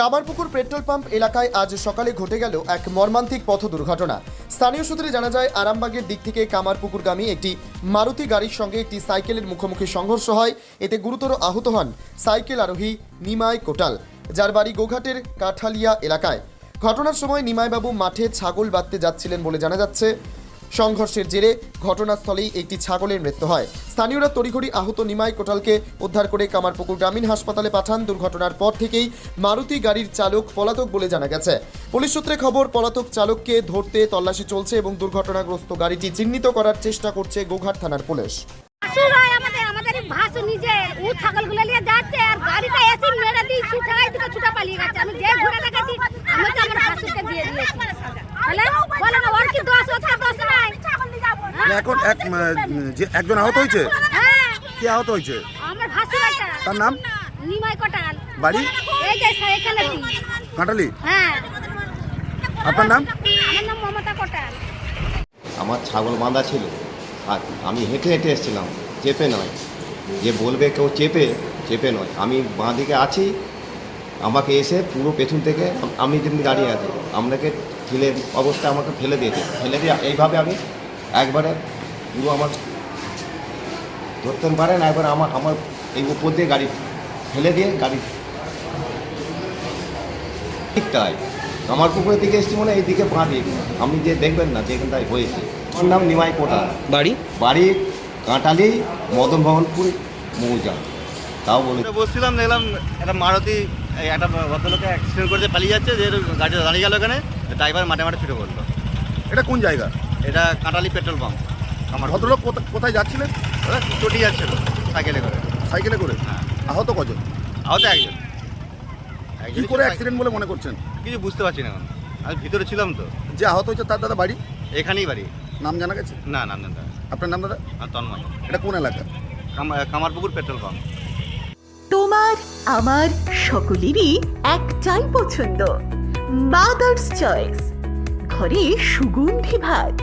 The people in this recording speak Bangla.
কামারপুকুর পেট্রোল পাম্প এলাকায় আজ সকালে ঘটে গেল এক মর্মান্তিক পথ দুর্ঘটনা। স্থানীয় সূত্রে জানা যায়, আরামবাগের দিক থেকে কামারপুকুরগামী একটি মারুতি গাড়ির সঙ্গে একটি সাইকেলের মুখোমুখি সংঘর্ষ হয়। এতে গুরুতর আহত হন সাইকেল আরোহী নিমাই কোটাল, যার বাড়ি গোঘাটের কাঠালিয়া এলাকায়। ঘটনার সময় নিমাইবাবু মাঠে ছাগল বাঁধতে যাচ্ছিলেন বলে জানা যাচ্ছে। সংঘর্ষের জেরে ঘটনাস্থলেই একটি ছাগলের মৃত্যু হয়। স্থানীয়রা তড়িঘড়ি আহত নিমাই কোটালকে উদ্ধার করে কামারপুকুর গ্রামীণ হাসপাতালে পাঠান। দুর্ঘটনার পর থেকেই মারুতি গাড়ির চালক পলাতক বলে জানা গেছে। পুলিশ সূত্রে খবর, পলাতক চালককে ধরতে তল্লাশি চলছে এবং দুর্ঘটনাগ্রস্ত গাড়িটি চিহ্নিত করার চেষ্টা করছে গোঘাট থানার পুলিশ। ছাগলগুলো নিয়ে যাচ্ছে আর গাড়িটা এসে মেরে দিয়ে দিকে ছুটা পালিয়ে গেছে। আমি যে ঘুরে দেখাচ্ছি আমি তো আমার ভাসুরকে দিয়ে দিয়েছি বলে বলে না ওর কি দোষ ওর কি দোষ নাই মানে এখন এক যে একজন আহত হয়েছে? হ্যাঁ কে আহত হয়েছে? আমার তার নাম? নিমাই কটাল বাড়ি? এই যে এখানে কাঁটালি হ্যাঁ। আপনার নাম? আমার নাম মমতা কটাল আমার ছাগল বাঁধা ছিল। আর আমি হেঁটে হেঁটে এসেছিলাম। চেপে নয়। যে বলবে কেউ চেপে চেপে নয়। আমি বাঁ দিকে আছি। আমাকে এসে পুরো পেছন থেকে আমি যেমনি দাঁড়িয়ে আছি আপনাকে ঠেলে অবস্থায় আমাকে ফেলে দিয়েছে। ফেলে দিয়ে এইভাবে আমি একবারে পুরো আমার ধরতে পারেন একবার আমার আমার এই উপর দিয়ে গাড়ি ফেলে দিয়ে গাড়ি ঠিকটাই। আমার পুকুরের দিকে এসেছি মানে এইদিকে বাঁ দিয়ে। আপনি যে দেখবেন না যেখানটায় হয়েছে। আমার নাম নিমাই কোটা। বাড়ি? বাড়ি কাঁটালি মদন ভবনপুর মৌজা। তাও বলে বসছিলাম দেখলাম একটা মারুতি একটা ভদ্রলোকে অ্যাক্সিডেন্ট করেছে পালিয়ে যাচ্ছে যে গাড়িটা দাঁড়িয়ে গেল এখানে ড্রাইভার মাঠে মাঠে ছুটে পড়ল এটা কোন জায়গা? এটা কাঁটালি পেট্রোল পাম্প। আমার ভদ্রলোক কোথা- কোথায় যাচ্ছিলেন? ওরা চটি যাচ্ছিল সাইকেলে করে। সাইকেলে করে? হ্যাঁ। আহত কজন? আহত একজন। কি করে অ্যাক্সিডেন্ট বলে মনে করছেন? কিছু বুঝতে পারছি না এখন। আমি ভিতরে ছিলাম তো। যে আহত হয়েছে তার দাদা বাড়ি? এখানেই বাড়ি। নাম জানা গেছে? না নাম না না। আপনার নাম দাদা? আর তন্ময়। এটা কোন এলাকা? Kamarpukur petrol pump. তোমার আমার সকলেরই একটাই পছন্দ। মাদার্স চয়েস ঘরে সুগন্ধি ভাত।